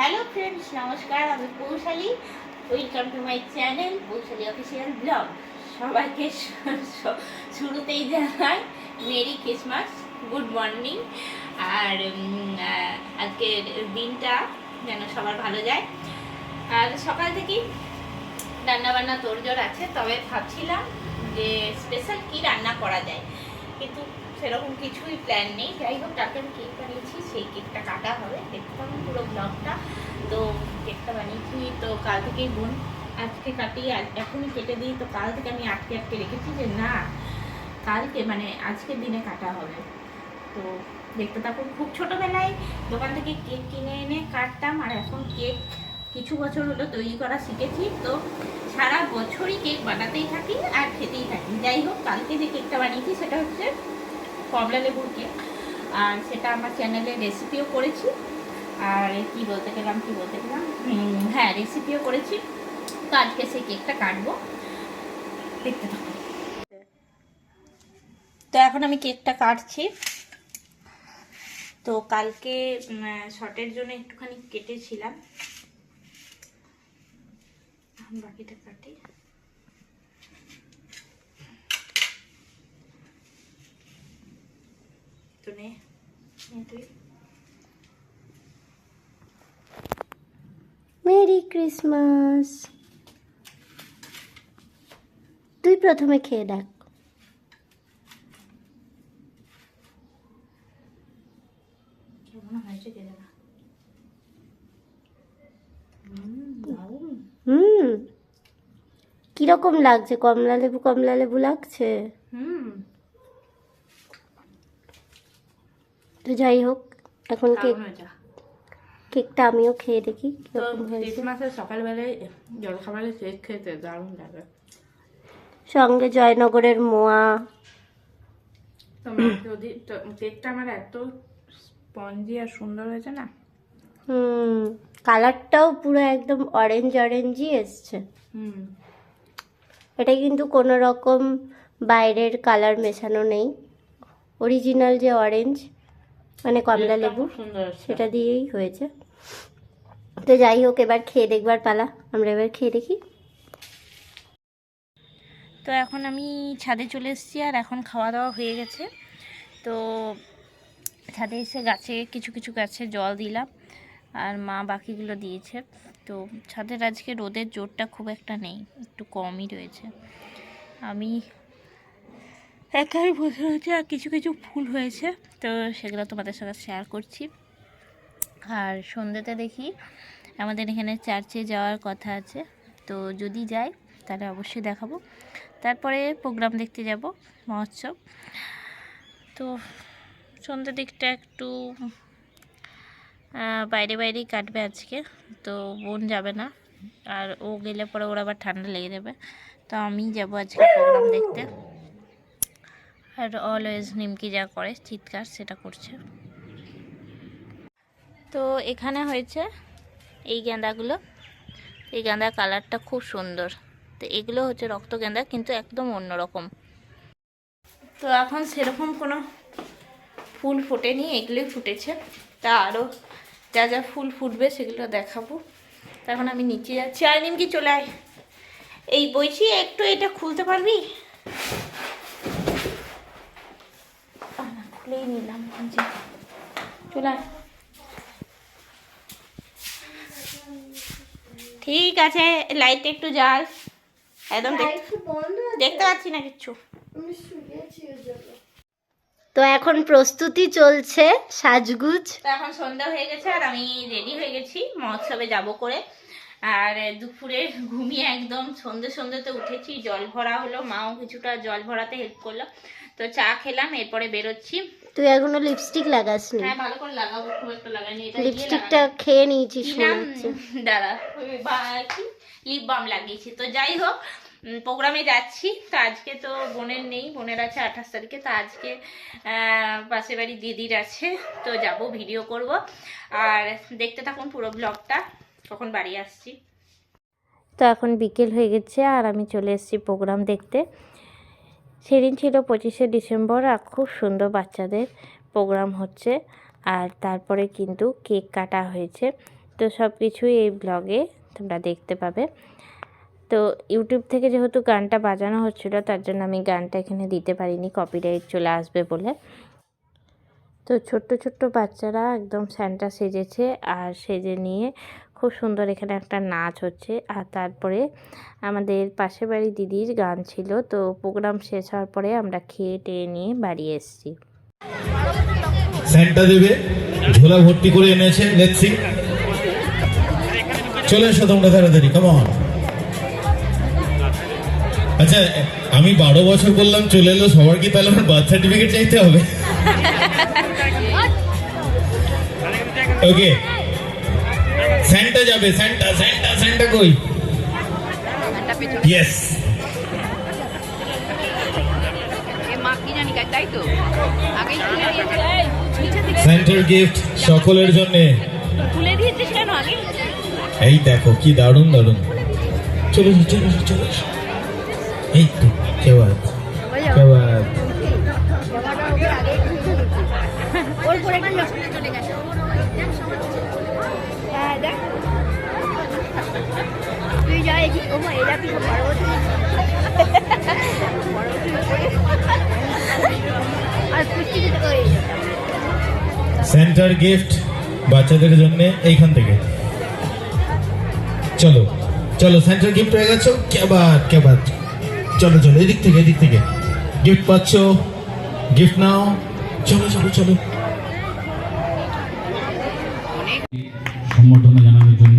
Hello friends নমস্কার, আমি Poushali welcome to my channel Poushali official blog সবাইকে শুরুতেই জানাই মেরি ক্রিসমাস গুড মর্নিং আর আজকের দিনটা যেন সবার ভালো যায়। আর সকাল থেকেই রান্নাবান্না তোড়জোড় আছে, তবে ভাবছিলাম যে স্পেশাল কি রান্না করা যায়। কিন্তু সেরকম কিছুই প্ল্যান নেই। যাই হোক তাকে আমি কেক বানিয়েছি, সেই কেকটা কাটা হবে। দেখতে পাবেন পুরো ব্লগটা তো কেকটা বানিয়েছি। তো কাল থেকেই বোন, আজকে কাটিয়ে এখনই কেটে দিই। তো কাল থেকে আমি আটকে আটকে রেখেছি যে, না, কালকে মানে আজকের দিনে কাটা হবে। তো দেখতে থাকুন। খুব ছোটোবেলায় দোকান থেকে কেক কিনে এনে কাটতাম। আর এখন কেক কিছু বছর হলো তৈরি করা শিখেছি। তো সারা বছরই কেক বানাতেই থাকি আর খেতেই থাকি। যাই হোক কালকে যে কেকটা বানিয়েছি, সেটা হচ্ছে কমলা লেবুর কেক আর সেটা আমার চ্যানেলে রেসিপিও করেছি। আর কি বলতে গেলাম, কি বলতে গেলাম? হ্যাঁ রেসিপিও করেছি। তো আজকে সেই কেকটা কাটবো। দেখতে থাকুন তো এখন আমি কেকটা কাটছি। তো কালকে শর্টের জন্য একটুখানি কেটেছিলাম। বাকিটা কাটি তো নে নে মেরি ক্রিসমাস তুই প্রথমে খেয়ে দেখ। হুম। কীরকম লাগছে? কমলা লেবু কমলা লেবু লাগছে? হুম। তো যাই হোক এখন কেক কেকটা আমিও খেয়ে দেখি তো কীরকম হয়েছে। সকালবেলায় জলখাবারে কেক খেতে দারুণ লাগে। সঙ্গে জয়নগরের মোয়া। যদি কেকটা আমার এত স্পঞ্জি আর সুন্দর হয়েছে না। হুম কালারটাও পুরো একদম অরেঞ্জ অরেঞ্জই এসছে। হুম। এটা কিন্তু কোনো রকম বাইরের কালার মেশানো নেই। অরিজিনাল যে অরেঞ্জ মানে কমলা লেবু। সেটা দিয়েই হয়েছে। তো যাই হোক এবার খেয়ে দেখবার পালা। আমরা এবার খেয়ে দেখি। তো এখন আমি ছাদে চলে এসেছি আর এখন খাওয়া দাওয়া হয়ে গেছে। তো ছাদে এসে গাছে কিছু কিছু গাছে জল দিলাম আর মা বাকিগুলো দিয়েছে। তো ছাদের আজকে রোদের জোরটা খুব একটা নেই একটু কমই রয়েছে। আমি একাই বসে রয়েছে আর কিছু কিছু ফুল হয়েছে। তো সেগুলো তোমাদের সাথে শেয়ার করছি। আর সন্ধ্যেতে দেখি আমাদের এখানে চার্চে যাওয়ার কথা আছে। তো যদি যাই, তাহলে অবশ্যই দেখাবো। তারপরে প্রোগ্রাম দেখতে যাব, মহোৎসব। তো সন্ধ্যের দিকটা একটু বাইরে বাইরেই কাটবে আজকে। তো বোন যাবে না। আর ও গেলে পরে ওর আবার ঠান্ডা লেগে যাবে। তো আমি যাব আজকে প্রোগ্রাম দেখতে। আর অলওয়েজ নিমকি যা করে, চিৎকার সেটা করছে। তো এখানে হয়েছে এই গেঁদাগুলো। এই গেঁদার কালারটা খুব সুন্দর। তো এগুলো হচ্ছে রক্ত গেঁদা, কিন্তু একদম অন্যরকম। তো এখন সেরকম কোনো ফুল ফোটেনি, এগুলোই ফুটেছে। তা আরও যা যা ফুল ফুটবে সেগুলো দেখাবো। তো এখন আমি নিচে যাচ্ছি। আর নিমকি চলে আয়। এই বইছি, একটু এটা খুলতে পারবি আহ, না, খুলেই নিলাম যে। চলে আয়। ঠিক আছে লাইট একটু জ্বাল। একদম দেখতে পাচ্ছি না কিচ্ছু। তো এখন প্রস্তুতি চলছে সাজগুজ। এখন সন্ধ্যা হয়ে গেছে আর আমি রেডি হয়ে গেছি। মহোৎসবে যাব করে। আর দুপুরে ঘুমিয়ে একদম সন্ধে সন্ধ্যেতে উঠেছি। জল ভরা হলো মাও কিছুটা জল ভরাতে হেল্প করল। তো চা খেলাম এরপরে বেরোচ্ছি। তুই এখনও লিপস্টিক লাগাসনি? হ্যাঁ ভালো করে লাগাবো খুব একটা লাগাইনি এটা লিপস্টিকটা খেয়ে নিয়েছিস কি মনে নাম? দাঁড়া ওই বা- কি লিপ বাম লাগিয়েছি। তো যাই হোক প্রোগ্রামে যাচ্ছি। তো আজকে তো বোনের নেই বোনের আছে আঠাশ তারিখে। তো আজকে পাশের বাড়ি দিদির আছে তো যাব ভিডিও করব। আর দেখতে থাকুন পুরো ব্লগটা কখন বাড়ি আসছি। তো এখন বিকেল হয়ে গেছে আর আমি চলে এসেছি প্রোগ্রাম দেখতে। সেদিন ছিল পঁচিশে ডিসেম্বর, আর খুব সুন্দর বাচ্চাদের প্রোগ্রাম হচ্ছে। আর তারপরে কিন্তু কেক কাটা হয়েছে। তো সব কিছুই এই ব্লগে তোমরা দেখতে পাবে। তো ইউটিউব থেকে যেহেতু গানটা বাজানো হচ্ছিল, তার জন্য আমি গানটা এখানে দিতে পারিনি কপিরাইট চলে আসবে বলে। তো ছোট্ট ছোট্ট বাচ্চারা একদম স্যান্টা সেজেছে, আর সেজে নিয়ে খুব সুন্দর এখানে একটা নাচ হচ্ছে। আর তারপরে আমাদের পাশের বাড়ি দিদির গান ছিল তো প্রোগ্রাম শেষ হওয়ার পরে আমরা খেয়ে টেয়ে নিয়ে বাড়ি এসেছি। স্যান্টা দেবে ঝোলা ভর্তি করে এনেছে লেটস চলে এসো তোমরা তাড়াতাড়ি কেমন আচ্ছা আমি বারো বছর বললাম চলে এলো সবার কি তাহলে আমার বার্থ সার্টিফিকেট চাইতে হবে? ওকে স্যান্টা যাবে স্যান্টা স্যান্টা স্যান্টা কই? ইয়েস স্যান্টার গিফট সকলের জন্য। এই দেখো কি দারুণ দারুণ। চলে চলে চলে। এই তো কেবাদ কেবাদ সেন্টার গিফট বাচ্চাদের জন্য এইখান থেকে। চলো চলো সেন্টার গিফট হয়ে গেছো। কেবাদ কেবাদ চলো চলো, এদিক থেকে এদিক থেকে। গিফট পাচ্ছ? গিফট নাও। চলো চলো চলো। জানানোর জন্য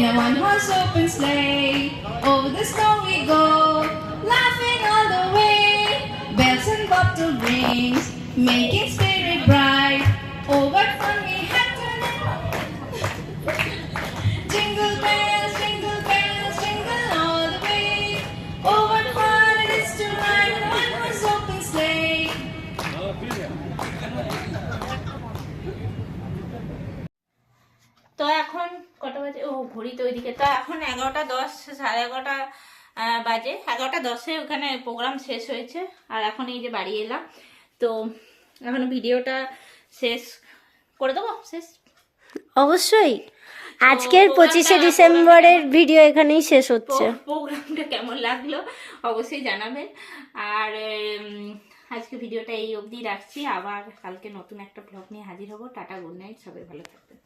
in a one-horse open sleigh. Over the snow we go, laughing all the way. Bells and bottle rings, making spirit bright. Oh, what fun we had tonight! Jingle bells, jingle bells, jingle all the way. Oh, what fun it is to ride in a one-horse open sleigh. তো এখন কটা বাজে? ও ঘড়ি তো ওইদিকে। তো এখন এগারোটা দশ সাড়ে এগারোটা বাজে। এগারোটা দশে ওখানে প্রোগ্রাম শেষ হয়েছে। আর এখন এই যে বাড়ি এলাম। তো এখন ভিডিওটা শেষ করে দেবো? শেষ? অবশ্যই। আজকের পঁচিশে ডিসেম্বরের ভিডিও এখানেই শেষ হচ্ছে। প্রোগ্রামটা কেমন লাগল? অবশ্যই জানাবেন। আর আজকে ভিডিওটা এই অবধি রাখছি। আবার কালকে নতুন একটা ব্লগ নিয়ে হাজির হব। টাটা গুড নাইট সবাই ভালো থাকবেন।